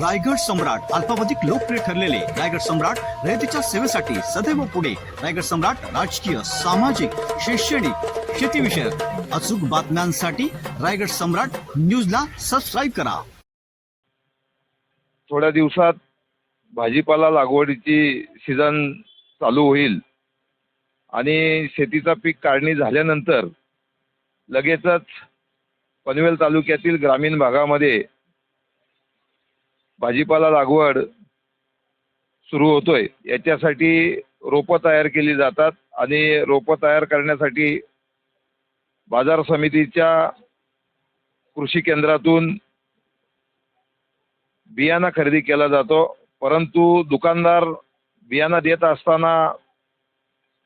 रायगड सम्राट अल्पावधिक लोकप्रिय ठरलेले रायगड सम्राट रयतेच्या सेवेसाठी सदैव पुढे. रायगड सम्राट राजकीय सामाजिक शैक्षणिक शेतीविषयक अचूक बातम्यांसाठी रायगड सम्राट न्यूजला सबस्क्राईब करा. थोड्या दिवसात भाजीपाला लागवडीची सीझन चालू होईल आणि शेतीचा पीक काढणी झाल्यानंतर लगेचच पनवेल तालुक्यातील ग्रामीण भागामध्ये भाजीपाला लागवड सुरू होतोय. याच्यासाठी रोपं तयार केली जातात आणि रोपं तयार करण्यासाठी बाजार समितीच्या कृषी केंद्रातून बियाणा खरेदी केला जातो. परंतु दुकानदार बियाणा देत असताना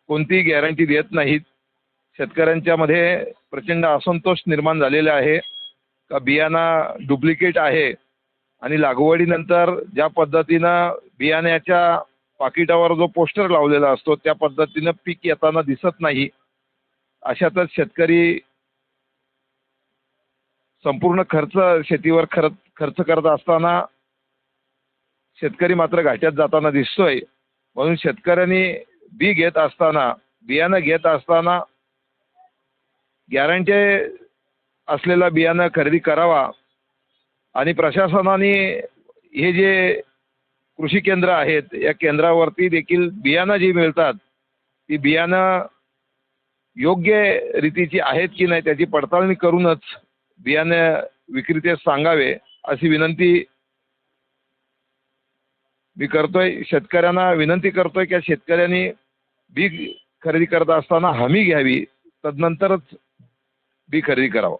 कोणतीही गॅरंटी देत नाहीत. शेतकऱ्यांच्या मध्ये प्रचंड असंतोष निर्माण झालेला आहे. का बियाणा डुप्लिकेट आहे? आणि लागवडीनंतर ज्या पद्धतीनं बियाण्याच्या पाकिटावर जो पोस्टर लावलेला असतो त्या पद्धतीनं पीक येताना दिसत नाही अशातच शेतकरी संपूर्ण खर्च शेतीवर खर्च खर्च करत असताना शेतकरी मात्र घाट्यात जाताना दिसतोय. म्हणून शेतकऱ्यांनी बी घेत असताना बियाणं घेत असताना गॅरंटी असलेला बियाणं खरेदी करावा आणि प्रशासनाने हे जे कृषी केंद्र आहेत या केंद्रावरती देखील बियाणं जी मिळतात ती बियाणं योग्य रीतीची आहेत की नाही त्याची पडताळणी करूनच बियाणं विक्रेते सांगावे अशी विनंती मी करतोय. शेतकऱ्यांना विनंती करतोय की शेतकऱ्यांनी बी खरेदी करत असताना हमी घ्यावी तदनंतरच बी खरेदी करावं.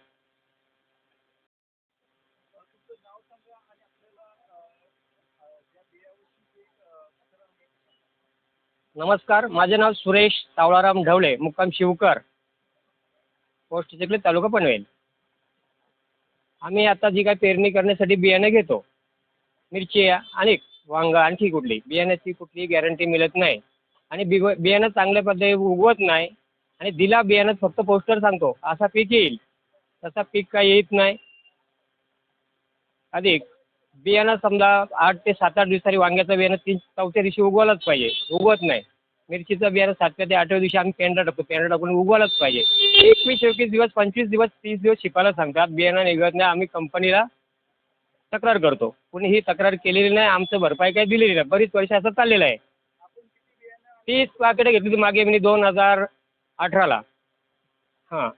नमस्कार माझे नाव सुरेश तावळाराम ढवळे मुक्काम शिवकर पोस्ट चिखली तालुका पनवेल. आम्ही आता जी काय पेरणी करण्यासाठी बियाणं घेतो मिरची आणि वांग आणखी कुठली. बियाण्याची कुठली गॅरंटी मिळत नाही. आणि बिग बियाणं चांगल्या पद्धतीने उगवत नाही. आणि दिला बियाणं फक्त पोस्टर सांगतो असा पीक येईल. तसा पीक काही येत नाही. अधिक बियाणं समजा आठ ते सात आठ दिवसांनी वांग्याचं बियाणं तीन चौथ्या दिवशी उगवायलाच पाहिजे. उगवत नाही. मिरचीचं बियाणं सातव्या ते आठव्या दिवशी आम्ही पेंढा टाकतो. पेंढा टाकून उगवायलाच पाहिजे. एकवीस एकवीस दिवस पंचवीस दिवस तीस दिवस शिपायला सांगतात बियाणं निघत नाही. आम्ही कंपनीला तक्रार करतो. कुणी ही तक्रार केलेली नाही आमचं भरपाई काही दिलेली नाही. बरीच वर्ष असं चाललेलं आहे. तीस पाकिटं घेतली होती मागे मी दोन हजार अठराला. हां.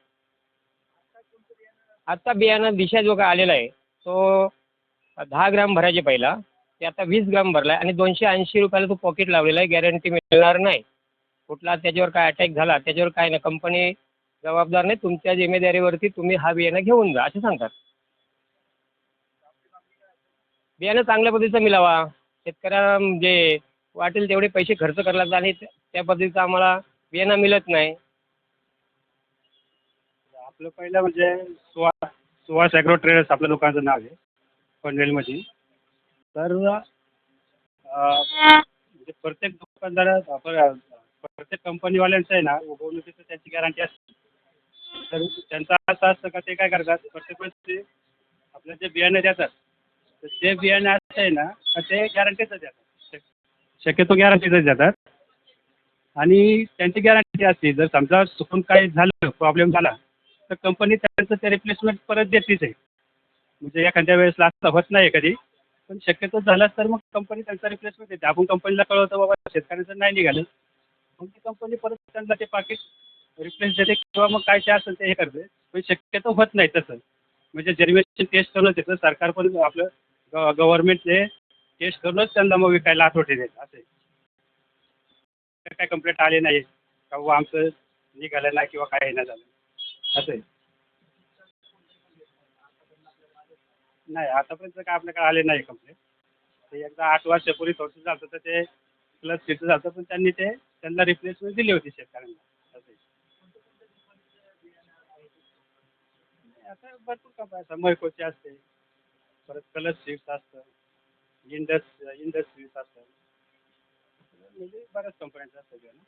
आत्ता बियाणं दिशा जो काय आलेला आहे. तो दहा ग्राम भरायचे पहिला. ते आता वीस ग्राम भरला आहे आणि दोनशे ऐंशी रुपयाला तो पॉकेट लावलेला आहे गॅरंटी मिळणार नाही. कुठला त्याच्यावर काय अटॅक झाला त्याच्यावर काय नाही. कंपनी जबाबदार नाही तुमच्या जिम्मेदारीवरती तुम्ही हा बियाणं घेऊन जा असं सांगतात. बियाणं चांगल्या पद्धतीचं मिळावा. शेतकऱ्याला म्हणजे वाटेल तेवढे पैसे खर्च करायला लागतात आणि त्या पद्धतीचं आम्हाला बियाणं मिळत नाही. आपलं पहिलं म्हणजे सुहास सुहास ॲग्रो ट्रेडर्स आपल्या दुकानाचं नाव आहे. पनवेलमध्ये. तर म्हणजे प्रत्येक दुकानदार आपण प्रत्येक कंपनीवाल्यांचं आहे ना उगवणुकीचं त्यांची गॅरंटी असते. तर त्यांचं असं असतं का ते काय करतात प्रत्येक वेळेस ते आपलं जे बियाणं देतात तर ते बियाणं असं आहे ना तर ते गॅरंटीचं देतात. शक- शक्यतो गॅरंटीचंच देतात. आणि त्यांची गॅरंटी असते जर समजा चुकून काही झालं प्रॉब्लेम झाला तर कंपनी त्यांचं ते रिप्लेसमेंट परत देतेच आहे. म्हणजे एखाद्या वेळेस असं होत नाही कधी. पण शक्यतो झालाच तर मग कंपनी त्यांचा रिप्लेसमेंट देते. आपण कंपनीला कळवतो बाबा शेतकऱ्याचं नाही निघालं. मग ती कंपनी परत त्यांना ते पाकिट रिप्लेस देते किंवा मग काय ते असेल ते हे करते. पण शक्यतो होत नाही तसं. म्हणजे जर्मिनेशन टेस्ट करूनच येतं सरकार पण आपलं ग गव्हर्नमेंटचे टेस्ट करूनच त्यांना मग विकायला आठवते देत. असे काय कंप्लेंट आले नाही का बाबा आमचं निघालं नाही किंवा काय नाही झालं. असं आहे. नाही आतापर्यंत काय आपल्याकडे आले नाही कंप्लेंट ते एकदा आठ वर्षापूर्वी थोडंसं झालं तर ते प्लस तिथं झालं पण त्यांनी ते त्यांना रिप्लेसमेंट दिली होती शेतकऱ्यांना. असं आहे. आता भरपूर कंपन्या असतात. मैकोची असते परत कलर स्विफ्ट असतं इंडस इंडस स्विफ्ट असतं. म्हणजे बऱ्याच कंपन्यांचं असतं ना